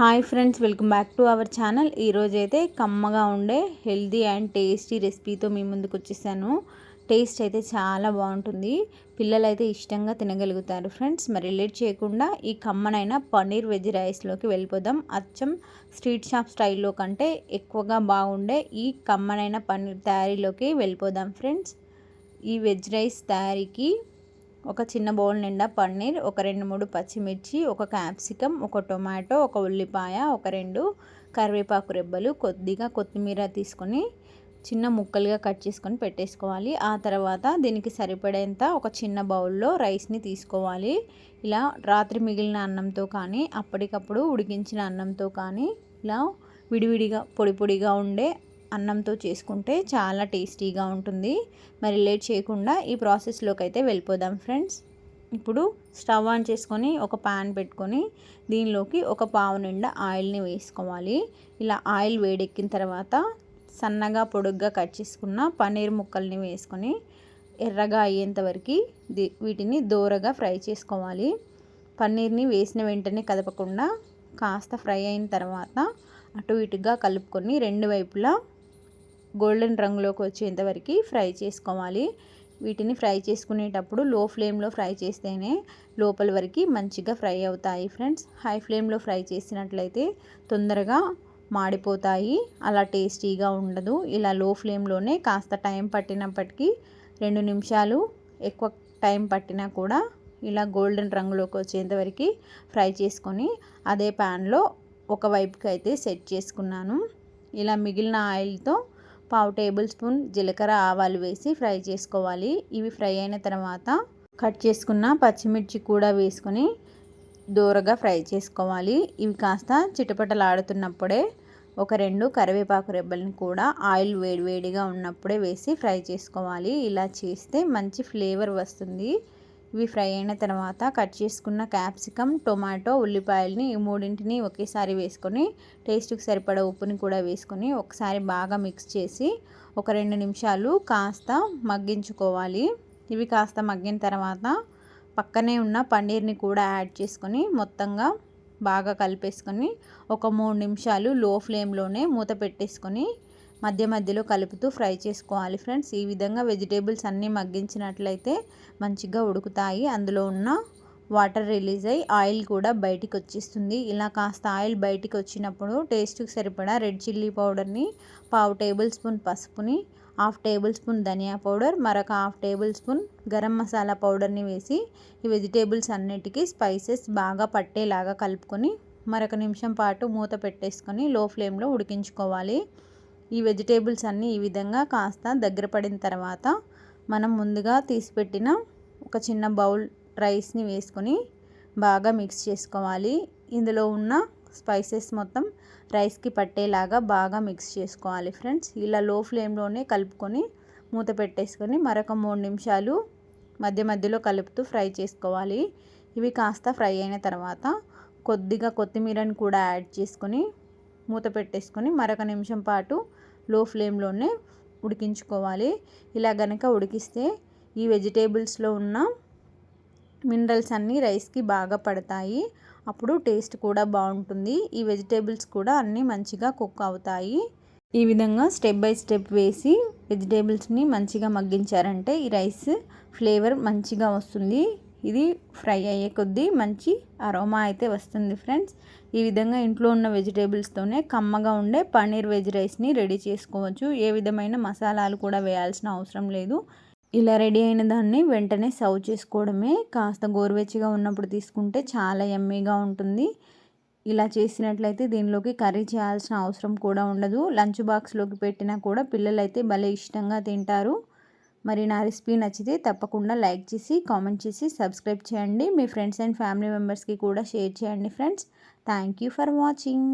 Hi friends welcome back to our channel. ఈరోజైతే కమ్మగా ఉండే హెల్దీ అండ్ టేస్టీ రెసిపీతో మీ ముందుకు వచ్చేసాను. టేస్ట్ అయితే చాలా బాగుంటుంది. పిల్లలు అయితే ఇష్టంగా తినగలుగుతారు ఫ్రెండ్స్. మరి లేట్ చేయకుండా ఈ కమ్మనైన పన్నీర్ వెజ్ రైస్లోకి వెళ్ళిపోదాం. అచ్చం స్ట్రీట్ షాప్ స్టైల్లో కంటే ఎక్కువగా బాగుండే ఈ కమ్మనైన పన్నీర్ తయారీలోకి వెళ్ళిపోదాం ఫ్రెండ్స్. ఈ వెజ్ రైస్ తయారీకి ఒక చిన్న బౌల్ నిండా పన్నీర్ ఒక రెండు మూడు పచ్చిమిర్చి ఒక క్యాప్సికమ్ ఒక టొమాటో ఒక ఉల్లిపాయ ఒక రెండు కరివేపాకు రెబ్బలు కొద్దిగా కొత్తిమీర తీసుకొని చిన్న ముక్కలుగా కట్ చేసుకొని పెట్టేసుకోవాలి. ఆ తర్వాత దీనికి సరిపడేంత ఒక చిన్న బౌల్లో రైస్ని తీసుకోవాలి. ఇలా రాత్రి మిగిలిన అన్నంతో కానీ అప్పటికప్పుడు ఉడికించిన అన్నంతో కానీ ఇలా విడివిడిగా పొడి పొడిగా ఉండే అన్నంతో చేసుకుంటే చాలా టేస్టీగా ఉంటుంది. మరి లేట్ చేయకుండా ఈ ప్రాసెస్లోకి అయితే వెళ్ళిపోదాం ఫ్రెండ్స్. ఇప్పుడు స్టవ్ ఆన్ చేసుకొని ఒక పాన్ పెట్టుకొని దీనిలోకి ఒక పావు నిండా ఆయిల్ని వేసుకోవాలి. ఇలా ఆయిల్ వేడెక్కిన తర్వాత సన్నగా పొడుగ్గా కట్ చేసుకున్న పన్నీర్ ముక్కల్ని వేసుకొని ఎర్రగా అయ్యేంత వరకు వీటిని దూరగా ఫ్రై చేసుకోవాలి. పన్నీర్ని వేసిన వెంటనే కదపకుండా కాస్త ఫ్రై అయిన తర్వాత అటు ఇటుగా కలుపుకొని రెండు వైపులా గోల్డెన్ రంగులోకి వచ్చేంతవరకు ఫ్రై చేసుకోవాలి. వీటిని ఫ్రై చేసుకునేటప్పుడు లో ఫ్లేమ్లో ఫ్రై చేస్తేనే లోపల వరకు మంచిగా ఫ్రై అవుతాయి ఫ్రెండ్స్. హై ఫ్లేమ్లో ఫ్రై చేసినట్లయితే తొందరగా మాడిపోతాయి. అలా టేస్టీగా ఉండదు. ఇలా లో ఫ్లేమ్లోనే కాస్త టైం పట్టినప్పటికీ రెండు నిమిషాలు ఎక్కువ టైం పట్టినా కూడా ఇలా గోల్డెన్ రంగులోకి వచ్చేంతవరకు ఫ్రై చేసుకొని అదే ప్యాన్లో ఒక వైపుకి అయితే సెట్ చేసుకున్నాను. ఇలా మిగిలిన ఆయిల్తో పావు టేబుల్ స్పూన్ జీలకర్ర ఆవాలు వేసి ఫ్రై చేసుకోవాలి. ఇవి ఫ్రై అయిన తర్వాత కట్ చేసుకున్న పచ్చిమిర్చి కూడా వేసుకొని దూరగా ఫ్రై చేసుకోవాలి. ఇవి కాస్త చిటపటలాడుతున్నప్పుడే ఒక రెండు కరివేపాకు రెబ్బలను కూడా ఆయిల్ వేడివేడిగా ఉన్నప్పుడే వేసి ఫ్రై చేసుకోవాలి. ఇలా చేస్తే మంచి ఫ్లేవర్ వస్తుంది. ఇవి ఫ్రై అయిన తర్వాత కట్ చేసుకున్న క్యాప్సికమ్ టొమాటో ఉల్లిపాయలని ఈ మూడింటిని ఒకేసారి వేసుకొని టేస్ట్కి సరిపడా ఉప్పుని కూడా వేసుకొని ఒకసారి బాగా మిక్స్ చేసి ఒక రెండు నిమిషాలు కాస్త మగ్గించుకోవాలి. ఇవి కాస్త మగ్గిన తర్వాత పక్కనే ఉన్న పన్నీర్ని కూడా యాడ్ చేసుకొని మొత్తంగా బాగా కలిపేసుకొని ఒక మూడు నిమిషాలు లో ఫ్లేమ్లోనే మూత పెట్టేసుకొని మధ్య మధ్యలో కలుపుతూ ఫ్రై చేసుకోవాలి ఫ్రెండ్స్. ఈ విధంగా వెజిటేబుల్స్ అన్నీ మగ్గించినట్లయితే మంచిగా ఉడుకుతాయి. అందులో ఉన్న వాటర్ రిలీజ్ అయ్యి ఆయిల్ కూడా బయటికి వచ్చేస్తుంది. ఇలా కాస్త ఆయిల్ బయటికి వచ్చినప్పుడు టేస్ట్కి సరిపడా రెడ్ చిల్లీ పౌడర్ని పావు టేబుల్ స్పూన్ పసుపుని హాఫ్ టేబుల్ స్పూన్ ధనియా పౌడర్ మరొక half tablespoon garam masala పౌడర్ని వేసి ఈ వెజిటేబుల్స్ అన్నిటికీ స్పైసెస్ బాగా పట్టేలాగా కలుపుకొని మరొక నిమిషం పాటు మూత పెట్టేసుకొని లో ఫ్లేమ్లో ఉడికించుకోవాలి. ఈ వెజిటేబుల్స్ అన్నీ ఈ విధంగా కాస్త దగ్గర పడిన తర్వాత మనం ముందుగా తీసిపెట్టిన ఒక చిన్న బౌల్ రైస్ని వేసుకొని బాగా మిక్స్ చేసుకోవాలి. ఇందులో ఉన్న స్పైసెస్ మొత్తం రైస్కి పట్టేలాగా బాగా మిక్స్ చేసుకోవాలి ఫ్రెండ్స్. ఇలా లో ఫ్లేమ్లోనే కలుపుకొని మూత పెట్టేసుకొని మరొక మూడు నిమిషాలు మధ్య మధ్యలో కలుపుతూ ఫ్రై చేసుకోవాలి. ఇవి కాస్త ఫ్రై అయిన తర్వాత కొద్దిగా కొత్తిమీరని కూడా యాడ్ చేసుకొని మూత పెట్టేసుకొని మరొక నిమిషం పాటు లో ఫ్లేమ్లోనే ఉడికించుకోవాలి. ఇలా గనక ఉడికిస్తే ఈ వెజిటేబుల్స్లో ఉన్న మినరల్స్ అన్నీ రైస్కి బాగా పడతాయి. అప్పుడు టేస్ట్ కూడా బాగుంటుంది. ఈ వెజిటేబుల్స్ కూడా అన్నీ మంచిగా కుక్ అవుతాయి. ఈ విధంగా స్టెప్ బై స్టెప్ వేసి వెజిటేబుల్స్ని మంచిగా మగ్గించారంటే ఈ రైస్ ఫ్లేవర్ మంచిగా వస్తుంది. ఇది ఫ్రై అయ్యే కొద్దీ మంచి అరోమా అయితే వస్తుంది ఫ్రెండ్స్. ఈ విధంగా ఇంట్లో ఉన్న వెజిటేబుల్స్తోనే కమ్మగా ఉండే పన్నీర్ వెజ్ రైస్ని రెడీ చేసుకోవచ్చు. ఏ విధమైన మసాలాలు కూడా వేయాల్సిన అవసరం లేదు. ఇలా రెడీ అయిన దాన్ని వెంటనే సర్వ్ చేసుకోవడమే. కాస్త గోరువెచ్చగా ఉన్నప్పుడు తీసుకుంటే చాలా ఎమ్మీగా ఉంటుంది. ఇలా చేసినట్లయితే దీనిలోకి కర్రీ చేయాల్సిన అవసరం కూడా ఉండదు. లంచ్ బాక్స్లోకి పెట్టినా కూడా పిల్లలైతే భలే ఇష్టంగా తింటారు. మరి నా రెసిపీ నచ్చితే తప్పకుండా లైక్ చేసి కామెంట్ చేసి సబ్స్క్రైబ్ చేయండి. మీ ఫ్రెండ్స్ అండ్ ఫ్యామిలీ మెంబర్స్కి కూడా షేర్ చేయండి friends. Thank you for watching.